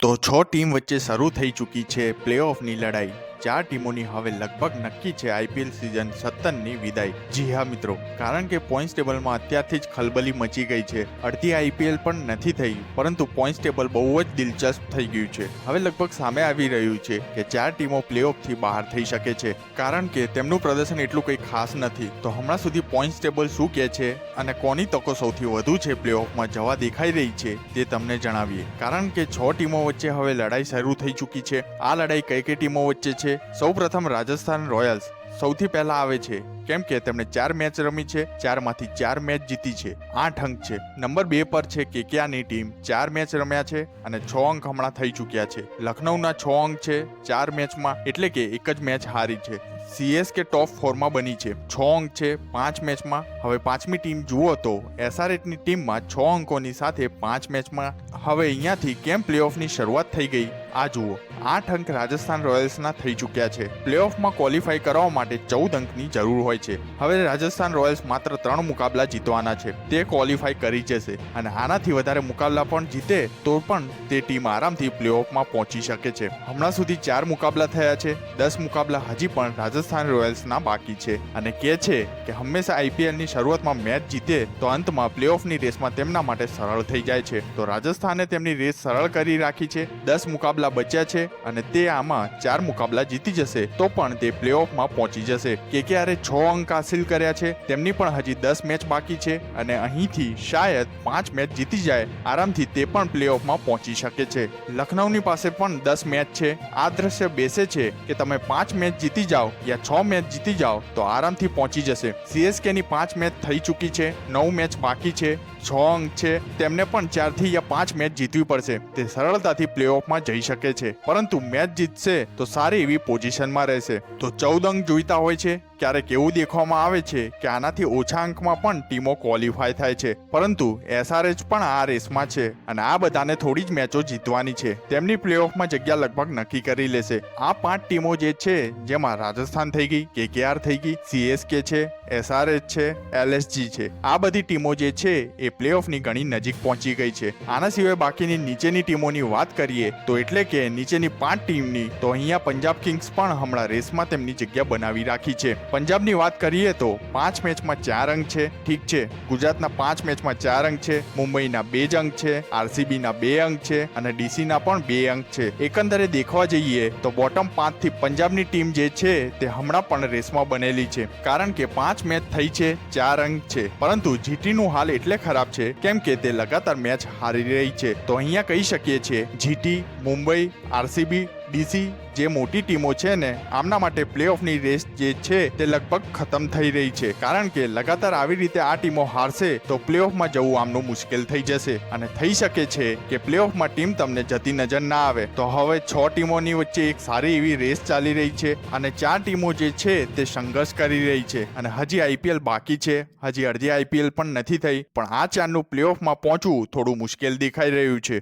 તો છ ટીમ વચ્ચે શરૂ થઈ ચૂકી છે પ્લેઓફની લડાઈ. ચાર ટીમોની હવે લગભગ નક્કી છે આઈપીએલ સિઝન સત્તરની વિદાય. જી હા, મિત્રો. કારણ કે પોઈન્ટ્સ ટેબલમાં અત્યારથી જ ખલબલી મચી ગઈ છે. અડધી આઈપીએલ પણ નથી થઈ, પરંતુ પોઈન્ટ્સ ટેબલ બહુ જ દિલચસ્પ થઈ ગયું છે. હવે લગભગ સામે આવી રહ્યું છે કે ચાર ટીમો પ્લેઓફથી બહાર થઈ શકે છે. કારણ કે તેમનું પ્રદર્શન એટલું કંઈ ખાસ નથી. તો હમણાં સુધી પોઈન્ટ્સ ટેબલ શું કહે છે અને કોની તકો સૌથી વધુ છે પ્લેઓફમાં જવા દેખાઈ રહી છે તે તમને જણાવીએ. કારણ કે છ ટીમો વચ્ચે હવે લડાઈ શરૂ થઈ ચૂકી છે. આ લડાઈ કઈ કઈ ટીમો વચ્ચે છે? સૌપ્રથમ રાજસ્થાન રોયલ્સ સૌથી પહેલા આવે છે. કેમ કે તેમણે ચાર મેચ રમી છે, ચારમાંથી ચાર મેચ જીતી છે, આઠ અંક છે. નંબર બે પર છે કેકેઆની ટીમ, ચાર મેચ રમ્યા છે અને છ અંક હમણાં થઈ ચૂક્યા છે. લખનૌના છ અંક છે, ચાર મેચમાં એટલે કે એક જ મેચ હારી છે. સીએસકે ટોપ ફોરમાં બની છે. છ અંક છે, પાંચ મેચમાં. હવે પાંચમી ટીમ જુઓ તો એસઆરએટની ટીમમાં છ અંકોની સાથે પાંચ મેચમાં. હવે અહીંયાથી કેમ પ્લેઓફની શરૂઆત થઈ ગઈ? આ જુઓ આઠ અંક રાજસ્થાન રોયલ્સના થઈ ચૂક્યા છે. પ્લેઓફમાં ક્વોલિફાય કરવા માટે ચૌદ અંકની જરૂર હોય છે. હવે રાજસ્થાન રોયલ્સ માત્ર ત્રણ મુકાબલા જીતવાના છે. તે ક્વોલિફાય કરી જશે અને આનાથી વધારે મુકાબલા પણ જીતે તો પણ તે ટીમ આરામથી પ્લેઓફમાં પહોંચી શકે છે. હમણાં સુધી ચાર મુકાબલા થયા છે. દસ મુકાબલા હજી પણ રાજસ્થાન રોયલ્સના બાકી છે અને કહે છે કે હંમેશા આઈપીએલની શરૂઆતમાં મેચ જીતે તો અંતમાં પ્લેઓફની રેસમાં તેમના માટે સરળ થઈ જાય છે. તો રાજસ્થાને તેમની રેસ સરળ કરી રાખી છે. દસ મુકાબલા બચ્યા છે અને તે આમાં ચાર મુકાબલા જીતી જશે, તો પણ તે પ્લેઓફમાં પહોંચી જશે. કેકેઆરે છ અંક હાસિલ કર્યા છે, તેમની પણ હજી દસ મેચ બાકી છે અને અહીંથી શાયદ પાંચ મેચ જીતી જાય, આરામથી તે પણ પ્લેઓફમાં પહોંચી શકે છે. લખનૌની પાસે પણ દસ મેચ છે. આ દ્રશ્ય બેસે છે કે તમે પાંચ મેચ જીતી જાઓ યા છ મેચ જીતી જાઓ, તો આરામથી પહોંચી જશે. સીએસકેની પાંચ મેચ થઈ ચૂકી છે, નવ મેચ બાકી છે, છ અંક છે, તેમને પણ ચારથી યા પાંચ મેચ જીતવી પડશે. તે સરળતાથી પ્લેઓફમાં જઈ શકે છે. પરંતુ મેચ જીતશે તો સારી એવી પોઝિશનમાં રહેશે. તો ચૌદ અંક જોઈતા હોય છે. ક્યારેક એવું દેખવામાં આવે છે કે આનાથી ઓછા અંકમાં પણ ટીમો ક્વોલિફાય થાય છે. પરંતુ એસઆરએચ પણ આ રેસમાં છે અને આ બધાને થોડી જ મેચો જીતવાની છે. તેમની પ્લેઓફમાં જગ્યા લગભગ નક્કી કરી લેશે. આ પાંચ ટીમો જે છે, જેમાં રાજસ્થાન થઈ ગઈ, કેકેઆર થઈ ગઈ સીએસકે છે એસઆરએચ છે એલએસજી છે, આ બધી ટીમો જે છે એ પ્લેઓફની ઘણી નજીક પહોંચી ગઈ છે. આના સિવાય બાકીની નીચેની ટીમોની વાત કરીએ, તો એટલે કે નીચેની પાંચ ટીમની, તો અહીંયા પંજાબ કિંગ્સ પણ હમણાં રેસમાં તેમની જગ્યા બનાવી રાખી છે. પંજાબની વાત કરીએ તો પાંચ મેચમાં ચાર અંક છે. ઠીક છે, ગુજરાતના પાંચ મેચમાં ચાર અંક છે. મુંબઈના બે જ અંક છે. આરસીબીના બે અંક છે અને ડીસીના પણ બે અંક છે. એકંદરે દેખવા જઈએ તો બોટમ પાંચથી પંજાબની ટીમ જે છે તે હમણાં પણ રેસમાં બનેલી છે. કારણ કે પાંચ મેચ થઈ છે, ચાર અંક છે. પરંતુ જીટીનું હાલ એટલે ખરાબ છે કેમ કે તે લગાતાર મેચ હારી રહી છે. તો અહીંયા કહી શકીએ છીએ, જીટી, મુંબઈ, આરસીબી ડીસી જે મોટી ટીમો છે ને, આમના માટે પ્લેઓફની રેસ જે છે તે લગભગ ખતમ થઈ રહી છે. કારણ કે લગાતાર આવી રીતે આ ટીમો હારશે, તો પ્લેઓફમાં જવું આમનું મુશ્કેલ થઈ જશે. અને થઈ શકે છે કે પ્લેઓફમાં ટીમ તમને જતી નજર ના આવે. તો હવે છ ટીમોની વચ્ચે એક સારી એવી રેસ ચાલી રહી છે અને ચાર ટીમો જે છે તે સંઘર્ષ કરી રહી છે. અને હજી આઈપીએલ બાકી છે. હજી અડધી આઈપીએલ પણ નથી થઈ, પણ આ ચારનું પ્લેઓફમાં પહોંચવું થોડું મુશ્કેલ દેખાઈ રહ્યું છે.